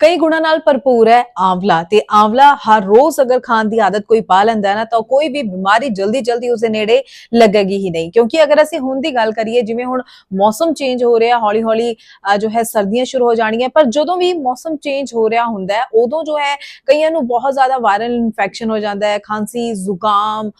ਕਈ ਗੁਣਾਂ ਨਾਲ ਭਰਪੂਰ ਹੈ ਆਂਵਲਾ ਤੇ ਆਂਵਲਾ ਹਰ ਰੋਜ਼ ਅਗਰ ਖਾਣ ਦੀ ਆਦਤ ਕੋਈ ਪਾ ਲੈਂਦਾ ਹੈ ਨਾ ਤਾਂ ਕੋਈ ਵੀ ਬਿਮਾਰੀ ਜਲਦੀ ਜਲਦੀ ਉਸਦੇ ਨੇੜੇ ਲੱਗੇਗੀ ਹੀ ਨਹੀਂ। ਕਿਉਂਕਿ ਅਗਰ ਅਸੀਂ ਹੁਣ ਦੀ ਗੱਲ ਕਰੀਏ, ਜਿਵੇਂ ਹੁਣ ਮੌਸਮ ਚੇਂਜ ਹੋ ਰਿਹਾ ਹੌਲੀ ਹੌਲੀ ਜੋ ਹੈ ਸਰਦੀਆਂ ਸ਼ੁਰੂ ਹੋ ਜਾਣਗੀਆਂ, ਪਰ ਜਦੋਂ ਵੀ ਮੌਸਮ ਚੇਂਜ ਹੋ ਰਿਹਾ ਹੁੰਦਾ ਹੈ, ਉਦੋਂ ਜੋ ਹੈ ਕਈਆਂ ਨੂੰ ਬਹੁਤ ਜ਼ਿਆਦਾ ਵਾਇਰਲ ਇਨਫੈਕਸ਼ਨ ਹੋ ਜਾਂਦਾ ਹੈ, ਖਾਂਸੀ, ਜ਼ੁਕਾਮ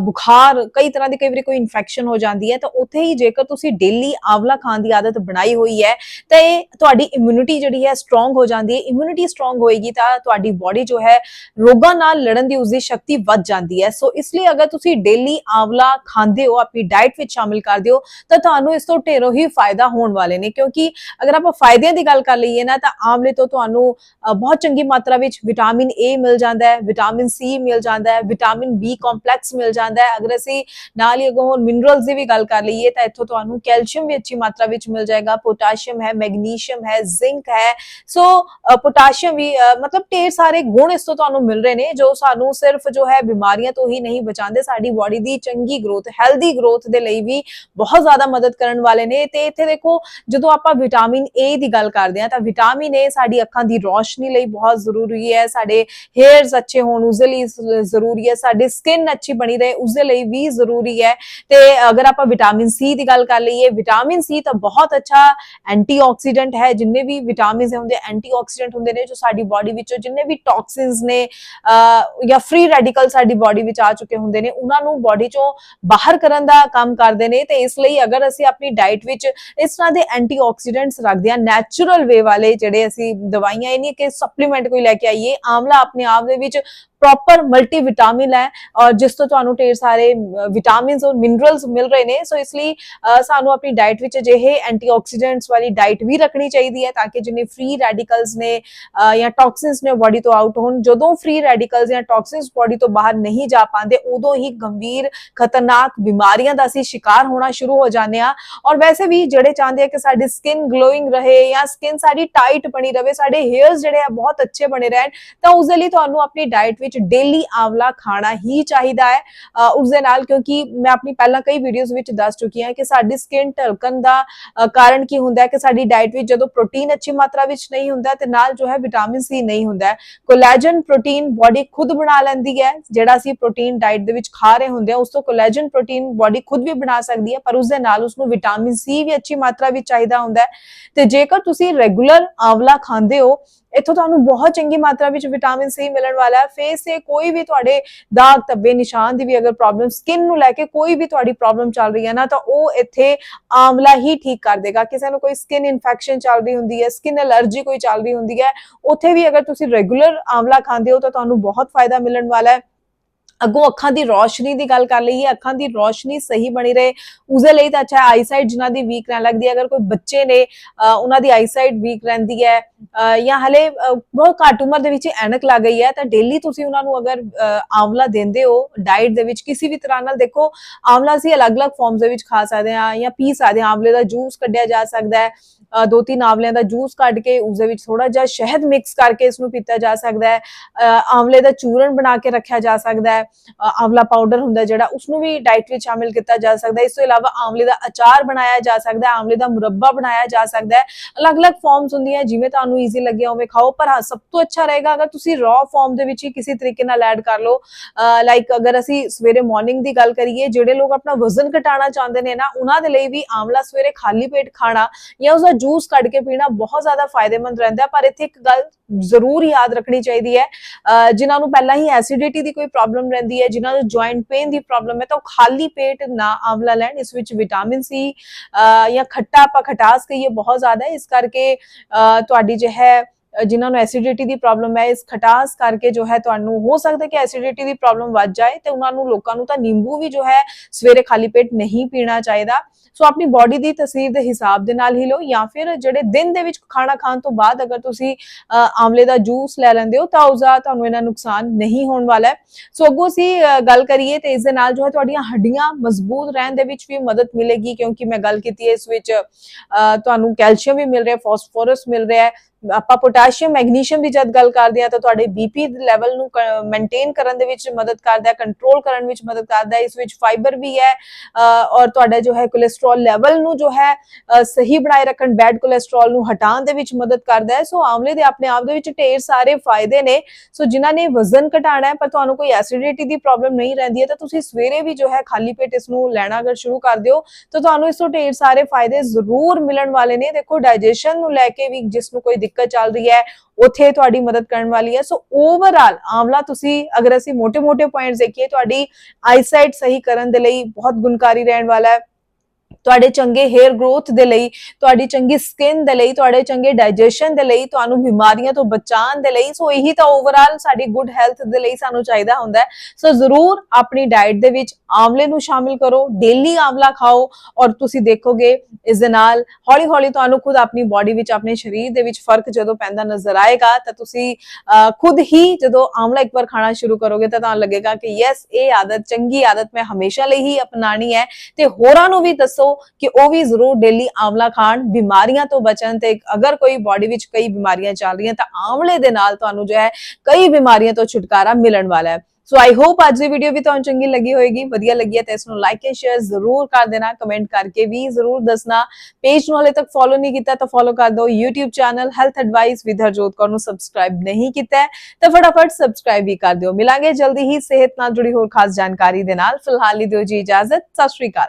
ਬੁਖਾਰ, ਕਈ ਤਰ੍ਹਾਂ ਦੀ ਕਈ ਵਾਰੀ ਕੋਈ ਇਨਫੈਕਸ਼ਨ ਹੋ ਜਾਂਦੀ ਹੈ, ਤਾਂ ਉੱਥੇ ਹੀ ਜੇਕਰ ਤੁਸੀਂ ਡੇਲੀ ਆਂਵਲਾ ਖਾਣ ਦੀ ਆਦਤ ਬਣਾਈ ਹੋਈ ਹੈ, ਤਾਂ ਇਹ ਤੁਹਾਡੀ ਇਮਿਊਨਿਟੀ ਜਿਹੜੀ ਹੈ ਸਟਰੋਂਗ ਹੋ ਜਾਂਦੀ ਹੈ ਇਮਿਊਨਿਟੀ ਸਟਰੋਂਗ ਹੋਏਗੀ ਤਾਂ ਤੁਹਾਡੀ ਬਾਡੀ ਜੋ ਹੈ ਰੋਗਾਂ ਨਾਲ ਲੜਨ ਦੀ ਉਸਦੀ ਸ਼ਕਤੀ ਵੱਧ ਜਾਂਦੀ ਹੈ। ਸੋ ਇਸ ਲਈ ਅਗਰ ਤੁਸੀਂ ਡੇਲੀ ਆਂਵਲਾ ਖਾਂਦੇ ਹੋ, ਆਪਣੀ ਡਾਈਟ ਵਿੱਚ ਸ਼ਾਮਿਲ ਕਰਦੇ ਹੋ, ਤਾਂ ਤੁਹਾਨੂੰ ਇਸ ਤੋਂ ਢੇਰੋਂ ਹੀ ਫਾਇਦਾ ਹੋਣ ਵਾਲੇ ਨੇ। ਕਿਉਂਕਿ ਅਗਰ ਆਪਾਂ ਫਾਇਦਿਆਂ ਦੀ ਗੱਲ ਕਰ ਲਈਏ ਨਾ, ਤਾਂ ਆਂਵਲੇ ਤੋਂ ਤੁਹਾਨੂੰ ਬਹੁਤ ਚੰਗੀ ਮਾਤਰਾ ਵਿੱਚ ਵਿਟਾਮਿਨ ਏ ਮਿਲ ਜਾਂਦਾ ਹੈ ਵਿਟਾਮਿਨ ਸੀ ਮਿਲ ਜਾਂਦਾ ਹੈ ਵਿਟਾਮਿਨ ਬੀ ਕੰਪਲੈਕਸ ਮਿਲ ਜਾਂਦਾ ਹੈ। ਅਗਰ ਅਸੀਂ ਨਾਲ ਹੀ ਅਗੋਂ ਹੋਰ ਮਿਨਰਲਸ ਦੀ ਵੀ ਗੱਲ ਕਰ ਲਈਏ, ਤਾਂ ਇੱਥੋਂ ਤੁਹਾਨੂੰ ਕੈਲਸ਼ੀਅਮ ਵੀ ਅੱਛੀ ਮਾਤਰਾ ਵਿੱਚ ਮਿਲ ਜਾਏਗਾ ਪੋਟਾਸ਼ੀਅਮ ਹੈ ਮੈਗਨੀਸ਼ੀਅਮ ਹੈ ਜ਼ਿੰਕ ਹੈ। ਸੋ ਪੋਟਾਸ਼ੀਅਮ ਵੀ ਮਤਲਬ ਢੇਰ ਸਾਰੇ ਗੁਣ ਇਸ ਤੋਂ ਤੁਹਾਨੂੰ ਮਿਲ ਰਹੇ ਨੇ, ਜੋ ਸਾਨੂੰ ਸਿਰਫ ਜੋ ਹੈ ਬਿਮਾਰੀਆਂ ਤੋਂ ਹੀ ਨਹੀਂ ਬਚਾਉਂਦੇ, ਸਾਡੀ ਬਾਡੀ ਦੀ ਚੰਗੀ ਗਰੋਥ ਹੈਲਦੀ ਗਰੋਥ ਦੇ ਲਈ ਵੀ ਬਹੁਤ ਜ਼ਿਆਦਾ ਮਦਦ ਕਰਨ ਵਾਲੇ ਨੇ। ਤੇ ਇੱਥੇ ਦੇਖੋ, ਜਦੋਂ ਆਪਾਂ ਵਿਟਾਮਿਨ ਏ ਦੀ ਗੱਲ ਕਰਦੇ ਹਾਂ, ਤਾਂ ਵਿਟਾਮਿਨ ਏ ਸਾਡੀ ਅੱਖਾਂ ਦੀ ਰੋਸ਼ਨੀ ਲਈ ਬਹੁਤ ਜ਼ਰੂਰੀ ਹੈ, ਸਾਡੇ ਹੇਅਰਸ ਅੱਛੇ ਹੋਣ ਉਸ ਲਈ ਜ਼ਰੂਰੀ ਹੈ, ਸਾਡੀ ਸਕਿਨ ਅੱਛੀ ਬਣੀ ਰਹੇ ਉਸ ਦੇ ਲਈ ਵੀ ਜ਼ਰੂਰੀ ਹੈ। ਤੇ ਅਗਰ ਆਪਾਂ ਵਿਟਾਮਿਨ ਸੀ ਦੀ ਗੱਲ ਕਰ ਲਈਏ ਵਿਟਾਮਿਨ ਸੀ ਤਾਂ ਬਹੁਤ ਅੱਛਾ ਐਂਟੀਆਕਸੀਡੈਂਟ ਹੈ, ਜਿੰਨੇ ਵੀ ਵਿਟਾਮਿਨਸ ਹੁੰਦੇ ਐਂਟੀਆਕਸੀਡੈਂਟ ਹੁੰਦੇ ਨੇ ਜੋ ਸਾਡੀ ਬਾਡੀ ਵਿੱਚੋਂ ਜਿੰਨੇ ਵੀ ਟੌਕਸਿਨਸ ਨੇ ਜਾਂ ਫ੍ਰੀ ਰੈਡੀਕਲ ਸਾਡੀ ਬਾਡੀ ਵਿੱਚ ਆ ਚੁੱਕੇ ਹੁੰਦੇ ਨੇ ਉਹਨਾਂ ਨੂੰ ਬਾਡੀ ਚੋਂ ਬਾਹਰ ਕਰਨ ਦਾ ਕੰਮ ਕਰਦੇ ਨੇ ਤੇ ਇਸ ਲਈ ਅਗਰ ਅਸੀਂ ਆਪਣੀ ਡਾਈਟ ਵਿੱਚ ਇਸ ਤਰ੍ਹਾਂ ਦੇ ਐਂਟੀਆਕਸੀਡੈਂਟਸ ਰੱਖਦੇ ਹਾਂ ਨੈਚੁਰਲ ਵੇ ਵਾਲੇ ਜਿਹੜੇ ਅਸੀਂ ਦਵਾਈਆਂ ਇਹ ਨਹੀਂ ਕਿ ਸਪਲੀਮੈਂਟ ਕੋਈ ਲੈ ਕੇ ਆਈਏ ਆਮਲਾ ਆਪਣੇ ਆਪ ਦੇ ਵਿੱਚ ਪ੍ਰੋਪਰ ਮਲਟੀ ਵਿਟਾਮਿਨ ਹੈ ਔਰ ਜਿਸ ਤੋਂ ਤੁਹਾਨੂੰ ਢੇਰ ਸਾਰੇ ਵਿਟਾਮਿਨਸ ਔਰ ਮਿਨਰਲਸ ਮਿਲ ਰਹੇ ਨੇ ਸੋ ਇਸ ਲਈ ਅ, ਸਾਨੂੰ ਆਪਣੀ ਡਾਈਟ ਵਿੱਚ ਅਜਿਹੇ ਐਂਟੀਆਕਸੀਡੈਂਟਸ ਵਾਲੀ ਡਾਈਟ ਵੀ ਰੱਖਣੀ ਚਾਹੀਦੀ ਹੈ ਤਾਂ ਕਿ ਜਿੰਨੇ ਫ੍ਰੀ ਰੈਡੀਕਲਸ ਨੇ ਅ, ਜਾਂ ਟੌਕਸਿਨਸ ਨੇ ਬਾਡੀ ਤੋਂ ਆਊਟ ਹੋਣ ਜਦੋਂ ਫ੍ਰੀ ਰੈਡੀਕਲਸ ਜਾਂ ਟੌਕਸਿਨਸ ਬਾਡੀ ਤੋਂ ਬਾਹਰ ਨਹੀਂ ਜਾ ਪਾਉਂਦੇ ਉਦੋਂ ਹੀ ਗੰਭੀਰ ਖਤਰਨਾਕ ਬਿਮਾਰੀਆਂ ਦਾ ਅਸੀਂ ਸ਼ਿਕਾਰ ਹੋਣਾ ਸ਼ੁਰੂ ਹੋ ਜਾਂਦੇ ਆ ਔਰ ਵੈਸੇ ਵੀ ਜਿਹੜੇ ਚਾਹੁੰਦੇ ਆ ਕਿ ਸਾਡੀ ਸਕਿਨ ਗਲੋਇੰਗ ਰਹੇ ਜਾਂ ਸਕਿਨ ਸਾਡੀ ਟਾਈਟ ਬਣੀ ਰਵੇ ਸਾਡੇ ਹੇਅਰਸ ਜਿਹੜੇ ਆ ਬਹੁਤ ਅੱਛੇ ਬਣੇ ਰਹਿਣ ਤਾਂ ਉਸ ਦੇ ਲਈ ਤੁਹਾਨੂੰ ਆਪਣੀ ਡਾਈਟ ਵਿੱਚ ਡੇਲੀ ਆਵਲਾ ਖਾਣਾ ਹੀ ਚਾਹੀਦਾ ਹੈ। ਅ, ਉਸ ਦੇ ਨਾਲ ਕਿਉਂਕਿ ਮੈਂ ਆਪਣੀ ਪਹਿਲਾਂ ਕਈ ਵੀਡੀਓਜ਼ ਵਿੱਚ ਦੱਸ ਚੁੱਕੀ ਹਾਂ ਕਿ ਸਾਡੀ ਸਕਿਨ ਢਲਕਣ ਦਾ ਕਾਰਨ ਕੀ ਹੁੰਦਾ ਹੈ ਕਿ ਸਾਡੀ ਡਾਈਟ ਵਿੱਚ ਜਦੋਂ ਪ੍ਰੋਟੀਨ ਅੱਛੀ ਮਾਤਰਾ ਵਿੱਚ ਨਹੀਂ ਹੁੰਦਾ ਤੇ ਨਾਲ ਜੋ ਹੈ ਵਿਟਾਮਿਨ ਸੀ ਨਹੀਂ ਹੁੰਦਾ ਕੋਲੇਜਨ ਪ੍ਰੋਟੀਨ ਬਾਡੀ ਖੁਦ ਬਣਾ ਲੈਂਦੀ ਹੈ। ਜਿਹੜਾ ਅਸੀਂ ਪ੍ਰੋਟੀਨ ਡਾਈਟ ਦੇ ਵਿੱਚ ਖਾ ਰਹੇ ਹੁੰਦੇ ਆ ਉਸ ਤੋਂ ਕੋਲੇਜਨ ਪ੍ਰੋਟੀਨ ਬਾਡੀ ਖੁਦ ਵੀ ਬਣਾ ਸਕਦੀ ਹੈ, ਪਰ ਉਸ ਦੇ ਨਾਲ ਉਸ ਨੂੰ ਵਿਟਾਮਿਨ ਸੀ ਵੀ ਅੱਛੀ ਮਾਤਰਾ ਵਿੱਚ ਚਾਹੀਦਾ ਹੁੰਦਾ ਹੈ। ਤੇ ਜੇਕਰ ਤੁਸੀਂ ਰੈਗੂਲਰ ਆਵਲਾ ਖਾਂਦੇ ਹੋ ਇੱਥੋਂ ਤੁਹਾਨੂੰ ਬਹੁਤ ਚੰਗੀ ਮਾਤਰਾ ਵਿੱਚ ਵਿਟਾਮਿਨ ਸੀ ਮਿਲਣ ਵਾਲਾ ਹੈ। ਫੇਸ ਤੇ ਕੋਈ ਵੀ ਤੁਹਾਡੇ ਦਾਗ, ਧੱਬੇ, ਨਿਸ਼ਾਨ ਦੀ ਵੀ ਅਗਰ ਪ੍ਰੋਬਲਮ ਸਕਿਨ ਨੂੰ ਲੈ ਕੇ ਕੋਈ ਵੀ ਤੁਹਾਡੀ ਪ੍ਰੋਬਲਮ ਚੱਲ ਰਹੀ ਹੈ ਨਾ, ਤਾਂ ਉਹ ਇੱਥੇ ਆਮਲਾ ਹੀ ਠੀਕ ਕਰ ਦੇਗਾ। ਕਿਸੇ ਨੂੰ ਕੋਈ ਸਕਿਨ ਇਨਫੈਕਸ਼ਨ ਚੱਲ ਰਹੀ ਹੁੰਦੀ ਹੈ ਸਕਿਨ ਐਲਰਜੀ ਕੋਈ ਚੱਲ ਰਹੀ ਹੁੰਦੀ ਹੈ, ਉੱਥੇ ਵੀ ਅਗਰ ਤੁਸੀਂ ਰੈਗੂਲਰ ਆਮਲਾ ਖਾਂਦੇ ਹੋ ਤਾਂ ਤੁਹਾਨੂੰ ਬਹੁਤ ਫਾਇਦਾ ਮਿਲਣ ਵਾਲਾ ਹੈ। ਅੱਗੋਂ ਅੱਖਾਂ ਦੀ ਰੋਸ਼ਨੀ ਦੀ ਗੱਲ ਕਰ ਲਈਏ, ਅੱਖਾਂ ਦੀ ਰੋਸ਼ਨੀ ਸਹੀ ਬਣੀ ਰਹੇ, ਉਸਦੇ ਲਈ ਤਾਂ ਅੱਛਾ ਆਈਸਾਈਟ ਜਿਨ੍ਹਾਂ ਦੀ ਵੀਕ ਰਹਿਣ ਲੱਗਦੀ ਹੈ, ਅਗਰ ਕੋਈ ਬੱਚੇ ਨੇ ਉਹਨਾਂ ਦੀ ਆਈਸਾਈਟ ਵੀਕ ਰਹਿੰਦੀ ਹੈ ਜਾਂ ਹਲੇ ਬਹੁਤ ਘੱਟ ਉਮਰ ਦੇ ਵਿੱਚ ਐਨਕ ਲੱਗ ਗਈ ਹੈ, ਤਾਂ ਡੇਲੀ ਤੁਸੀਂ ਉਹਨਾਂ ਨੂੰ ਅਗਰ, ਅਹ, ਆਂਵਲਾ ਦਿੰਦੇ ਹੋ ਡਾਈਟ ਦੇ ਵਿੱਚ ਕਿਸੇ ਵੀ ਤਰ੍ਹਾਂ ਨਾਲ ਦੇਖੋ, ਆਂਵਲਾ ਅਸੀਂ ਅਲੱਗ-ਅਲੱਗ ਫਾਰਮਸ ਦੇ ਵਿੱਚ ਖਾ ਸਕਦੇ ਹਾਂ ਜਾਂ ਪੀ ਸਕਦੇ ਹਾਂ, ਆਂਵਲੇ ਦਾ ਜੂਸ ਕੱਢਿਆ ਜਾ ਸਕਦਾ ਹੈ ਦੋ ਤਿੰਨ ਆਵਲਿਆਂ ਦਾ ਜੂਸ ਕੱਢ ਕੇ ਉਸ ਦੇ ਵਿੱਚ ਥੋੜਾ ਜਿਹਾ ਸ਼ਹਿਦ ਮਿਕਸ ਕਰਕੇ ਇਸ ਨੂੰ ਪੀਤਾ ਜਾ ਸਕਦਾ ਹੈ, ਅਹ, ਆਂਵਲੇ ਦਾ ਚੂਰਨ ਬਣਾ ਕੇ ਰੱਖਿਆ ਜਾ ਸਕਦਾ ਹੈ ਆਵਲਾ ਪਾਊਡਰ ਹੁੰਦਾ ਜਿਹੜਾ ਉਸ ਨੂੰ ਵੀ ਡਾਈਟ ਵਿੱਚ ਸ਼ਾਮਿਲ ਕੀਤਾ ਜਾ ਸਕਦਾ ਹੈ। ਇਸ ਤੋਂ ਇਲਾਵਾ ਆਮਲੇ ਦਾ ਅਚਾਰ ਬਣਾਇਆ ਜਾ ਸਕਦਾ ਹੈ, ਆਂਵਲੇ ਦਾ ਮੁਰੱਬਾ ਬਣਾਇਆ ਜਾ ਸਕਦਾ ਹੈ। ਅਲੱਗ-ਅਲੱਗ ਫਾਰਮਸ ਹੁੰਦੀਆਂ ਜਿਵੇਂ ਤੁਹਾਨੂੰ ਈਜ਼ੀ ਲੱਗੇ ਉਵੇਂ ਖਾਓ, ਪਰ ਹਾਂ, ਸਭ ਤੋਂ ਅੱਛਾ ਰਹੇਗਾ ਅਗਰ ਤੁਸੀਂ ਰॉ ਫਾਰਮ ਦੇ ਵਿੱਚ ਹੀ ਕਿਸੇ ਤਰੀਕੇ ਨਾਲ ਐਡ ਕਰ ਲਓ। ਲਾਈਕ ਅਗਰ ਅਸੀਂ ਸਵੇਰੇ ਮਾਰਨਿੰਗ ਦੀ ਗੱਲ ਕਰੀਏ, ਜਿਹੜੇ ਲੋਕ ਆਪਣਾ ਵਜ਼ਨ ਘਟਾਉਣਾ ਚਾਹੁੰਦੇ ਨੇ ਨਾ, ਉਹਨਾਂ ਦੇ ਲਈ ਵੀ ਆਮਲਾ ਸਵੇਰੇ ਖਾਲੀ ਪੇਟ ਖਾਣਾ ਜਾਂ ਉਸਦਾ ਜੂਸ ਕੱਢ ਕੇ ਪੀਣਾ ਬਹੁਤ ਜ਼ਿਆਦਾ ਫਾਇਦੇਮੰਦ ਰਹਿੰਦਾ ਪਰ ਇੱਥੇ ਇੱਕ ਗੱਲ ਜ਼ਰੂਰ ਯਾਦ ਰੱਖਣੀ ਚਾਹੀਦੀ ਹੈ। ਅਹ, ਜਿਨ੍ਹਾਂ ਨੂੰ ਪਹਿਲਾਂ ਹੀ ਐਸਿਡਿਟੀ ਦੀ ਕੋਈ ਪ੍ਰੋਬਲਮ ਰਹਿੰਦੀ ਹੈ, ਜਿਨ੍ਹਾਂ ਨੂੰ ਜੁਆਇੰਟ ਪੇਨ ਦੀ ਪ੍ਰੋਬਲਮ ਹੈ, ਤਾਂ ਉਹ ਖਾਲੀ ਪੇਟ ਨਾ ਆਂਵਲਾ ਲੈਣ। ਇਸ ਵਿੱਚ ਵਿਟਾਮਿਨ ਸੀ ਜਾਂ ਖੱਟਾ ਆਪਾਂ ਖਟਾਸ ਕਹੀਏ ਬਹੁਤ ਜ਼ਿਆਦਾ ਹੈ। ਇਸ ਕਰਕੇ, ਅਹ ਤੁਹਾਡੀ ਜੋ ਹੈ ਜਿਨ੍ਹਾਂ ਨੂੰ ਐਸਿਡਿਟੀ ਦੀ ਪ੍ਰੋਬਲਮ ਹੈ, ਇਸ ਖਟਾਸ ਕਰਕੇ ਜੋ ਹੈ ਤੁਹਾਨੂੰ ਹੋ ਸਕਦਾ ਕਿ ਐਸਿਡਿਟੀ ਦੀ ਪ੍ਰੋਬਲਮ ਵੱਧ ਜਾਏ ਤੇ ਉਹਨਾਂ ਨੂੰ ਲੋਕਾਂ ਨੂੰ ਤਾਂ ਨਿੰਬੂ ਵੀ ਜੋ ਹੈ ਸਵੇਰੇ ਖਾਲੀ ਪੇਟ ਨਹੀਂ ਪੀਣਾ ਚਾਹੀਦਾ। ਸੋ ਆਪਣੀ ਬਾਡੀ ਦੀ ਤਸਵੀਰ ਦੇ ਹਿਸਾਬ ਦੇ ਨਾਲ ਹੀ ਲਓ ਜਾਂ ਫਿਰ ਜਿਹੜੇ ਦਿਨ ਦੇ ਵਿੱਚ ਖਾਣਾ ਖਾਣ ਤੋਂ ਬਾਅਦ ਅਗਰ ਤੁਸੀਂ ਆਮਲੇ ਦਾ ਜੂਸ ਲੈ ਲੈਂਦੇ ਹੋ ਤਾਂ ਉਸਦਾ ਤੁਹਾਨੂੰ ਇਹਨਾਂ ਨੁਕਸਾਨ ਨਹੀਂ ਹੋਣ ਵਾਲਾ ਹੈ। ਸੋ ਅੱਗੋਂ ਅਸੀਂ ਗੱਲ ਕਰੀਏ ਤੇ ਇਸ ਦੇ ਨਾਲ ਜੋ ਹੈ ਤੁਹਾਡੀਆਂ ਹੱਡੀਆਂ ਮਜ਼ਬੂਤ ਰਹਿਣ ਦੇ ਵਿੱਚ ਵੀ ਮਦਦ ਮਿਲੇਗੀ ਕਿਉਂਕਿ ਮੈਂ ਗੱਲ ਕੀਤੀ ਹੈ ਇਸ ਵਿੱਚ ਅਹ ਤੁਹਾਨੂੰ ਕੈਲਸ਼ੀਅਮ ਵੀ ਮਿਲ ਰਿਹਾ, ਫਾਸਫੋਰਸ ਮਿਲ ਰਿਹਾ ਆਪਾਂ ਪੋਟਾਸ਼ੀਅਮ, ਮੈਗਨੀਸ਼ੀਅਮ ਦੀ ਜਦ ਗੱਲ ਕਰਦੇ ਆ ਤਾਂ ਤੁਹਾਡੇ ਬੀਪੀ ਲੈਵਲ ਨੂੰ ਮੇਨਟੇਨ ਕਰਨ ਦੇ ਵਿੱਚ ਮਦਦ ਕਰਦਾ ਹੈ ਕੰਟਰੋਲ ਕਰਨ ਵਿੱਚ ਮਦਦ ਕਰਦਾ ਹੈ, ਇਸ ਵਿੱਚ ਫਾਈਬਰ ਵੀ ਹੈ ਔਰ ਤੁਹਾਡਾ ਜੋ ਹੈ ਕੋਲੇਸਟ੍ਰੋਲ ਲੈਵਲ ਨੂੰ ਜੋ ਹੈ ਸਹੀ ਬਣਾਏ ਰੱਖਣ ਬੈਡ ਕੋਲੇਸਟ੍ਰੋਲ ਨੂੰ ਹਟਾਉਣ ਦੇ ਵਿੱਚ ਮਦਦ ਕਰਦਾ ਹੈ। ਸੋ ਆਮਲੇ ਦੇ ਆਪਣੇ ਆਪ ਦੇ ਵਿੱਚ ਢੇਰ ਸਾਰੇ ਫਾਇਦੇ ਨੇ। ਸੋ ਜਿਨ੍ਹਾਂ ਨੇ ਵਜ਼ਨ ਘਟਾਉਣਾ ਹੈ, ਪਰ ਤੁਹਾਨੂੰ ਕੋਈ ਐਸਿਡਿਟੀ ਦੀ ਪ੍ਰੋਬਲਮ ਨਹੀਂ ਰਹਿੰਦੀ ਹੈ, ਤਾਂ ਤੁਸੀਂ ਸਵੇਰੇ ਵੀ ਜੋ ਹੈ ਖਾਲੀ ਪੇਟ ਇਸ ਨੂੰ ਲੈਣਾ ਅਗਰ ਸ਼ੁਰੂ ਕਰ ਦਿਓ, ਤਾਂ ਤੁਹਾਨੂੰ ਇਸ ਤੋਂ ਢੇਰ ਸਾਰੇ ਫਾਇਦੇ ਜ਼ਰੂਰ ਮਿਲਣ ਵਾਲੇ ਨੇ। ਦੇਖੋ ਡਾਈਜੈਸ਼ਨ ਨੂੰ ਲੈ ਕੇ ਵੀ ਜਿਸ ਨੂੰ ਕੋਈ ਦਿੱਕਤ ਚੱਲ ਰਹੀ ਹੈ, ਉਥੇ ਤੁਹਾਡੀ ਮਦਦ ਕਰਨ ਵਾਲੀ ਹੈ। ਸੋ ਓਵਰਆਲ ਆਮਲਾ ਤੁਸੀਂ ਅਗਰ ਅਸੀਂ ਮੋٹے-ਮੋٹے ਪੁਆਇੰਟਸ ਦੇਖੀਏ, ਤੁਹਾਡੀ ਆਈਸਾਈਟ ਸਹੀ ਕਰਨ ਦੇ ਲਈ ਬਹੁਤ ਗੁਣਕਾਰੀ ਰਹਿਣ ਵਾਲਾ ਹੈ। ਤੁਹਾਡੇ ਚੰਗੇ ਹੇਅਰ ਗਰੋਥ ਦੇ ਲਈ, ਤੁਹਾਡੀ ਚੰਗੀ ਸਕਿਨ ਦੇ ਲਈ, ਤੁਹਾਡੇ ਚੰਗੇ ਡਾਈਜੈਸ਼ਨ ਦੇ ਲਈ, ਤੁਹਾਨੂੰ ਬਿਮਾਰੀਆਂ ਤੋਂ ਬਚਾਉਣ ਦੇ ਲਈ, ਸੋ ਇਹੀ ਤਾਂ ਓਵਰਆਲ ਸਾਡੀ ਗੁੱਡ ਹੈਲਥ ਦੇ ਲਈ ਸਾਨੂੰ ਚਾਹੀਦਾ ਹੁੰਦਾ ਹੈ। ਸੋ ਜ਼ਰੂਰ ਆਪਣੀ ਡਾਈਟ ਦੇ ਵਿੱਚ ਆਮਲੇ ਨੂੰ ਸ਼ਾਮਿਲ ਕਰੋ ਡੇਲੀ ਆਮਲਾ ਖਾਓ ਔਰ ਤੁਸੀਂ ਦੇਖੋਗੇ ਇਸ ਦੇ ਨਾਲ ਹੌਲੀ ਹੌਲੀ ਤੁਹਾਨੂੰ ਖੁਦ ਆਪਣੀ ਬਾਡੀ ਵਿੱਚ, ਆਪਣੇ ਸਰੀਰ ਦੇ ਵਿੱਚ ਫ਼ਰਕ ਜਦੋਂ ਪੈਂਦਾ ਨਜ਼ਰ ਆਏਗਾ, ਤਾਂ ਤੁਸੀਂ ਖੁਦ ਹੀ ਜਦੋਂ ਆਮਲਾ ਇੱਕ ਵਾਰ ਖਾਣਾ ਸ਼ੁਰੂ ਕਰੋਗੇ ਤਾਂ ਤੁਹਾਨੂੰ ਲੱਗੇਗਾ ਕਿ ਯੈਸ ਇਹ ਆਦਤ ਚੰਗੀ ਆਦਤ ਮੈਂ ਹਮੇਸ਼ਾ ਲਈ ਹੀ ਅਪਣਾਣੀ ਹੈ। ਤੇ ਹੋਰਾਂ ਨੂੰ ਵੀ ਦੱਸੋ ਕਿ ਉਹ ਵੀ ਜ਼ਰੂਰ ਡੇਲੀ ਆਮਲਾ ਖਾਣ, ਬਿਮਾਰੀਆਂ ਤੋਂ ਬਚਣ ਤੇ ਅਗਰ ਕੋਈ ਬਾਡੀ ਵਿੱਚ ਕਈ ਬਿਮਾਰੀਆਂ ਚੱਲ ਰਹੀਆਂ ਤਾਂ ਆਮਲੇ ਦੇ ਨਾਲ ਤੁਹਾਨੂੰ ਜੋ ਹੈ ਕਈ ਬਿਮਾਰੀਆਂ ਤੋਂ ਛੁਟਕਾਰਾ ਮਿਲਣ ਵਾਲਾ ਹੈ। ਸੋ ਆਈ ਹੋਪ ਅੱਜ ਦੀ ਵੀਡੀਓ ਵੀ ਤੁਹਾਨੂੰ ਚੰਗੀ ਲੱਗੀ ਹੋਏਗੀ, ਵਧੀਆ ਲੱਗੀ ਹੈ ਤਾਂ ਇਸ ਨੂੰ ਲਾਈਕ ਐਂਡ ਸ਼ੇਅਰ ਜ਼ਰੂਰ ਕਰ ਦੇਣਾ ਕਮੈਂਟ ਕਰਕੇ ਵੀ ਜ਼ਰੂਰ ਦੱਸਣਾ। ਪੇਜ ਨੂੰ ਹਲੇ ਤੱਕ ਫੋਲੋ ਨਹੀਂ ਕੀਤਾ ਤਾਂ ਫੋਲੋ ਕਰ ਦਿਓ YouTube channel health advice with Harjot Kaur ਨੂੰ ਸਬਸਕ੍ਰਾਈਬ ਨਹੀਂ ਕੀਤਾ ਤਾਂ ਫਟਾਫਟ ਸਬਸਕ੍ਰਾਈਬ ਵੀ ਕਰ ਦਿਓ। ਮਿਲਾਂਗੇ ਜਲਦੀ ਹੀ ਸਿਹਤ ਨਾਲ ਜੁੜੀ ਹੋਰ ਖਾਸ ਜਾਣਕਾਰੀ ਦੇ ਨਾਲ। ਫਿਲਹਾਲ ਲਈ ਦਿਓ ਜੀ ਇਜਾਜ਼ਤ। ਸਤਿ ਸ਼੍ਰੀ ਅਕਾਲ।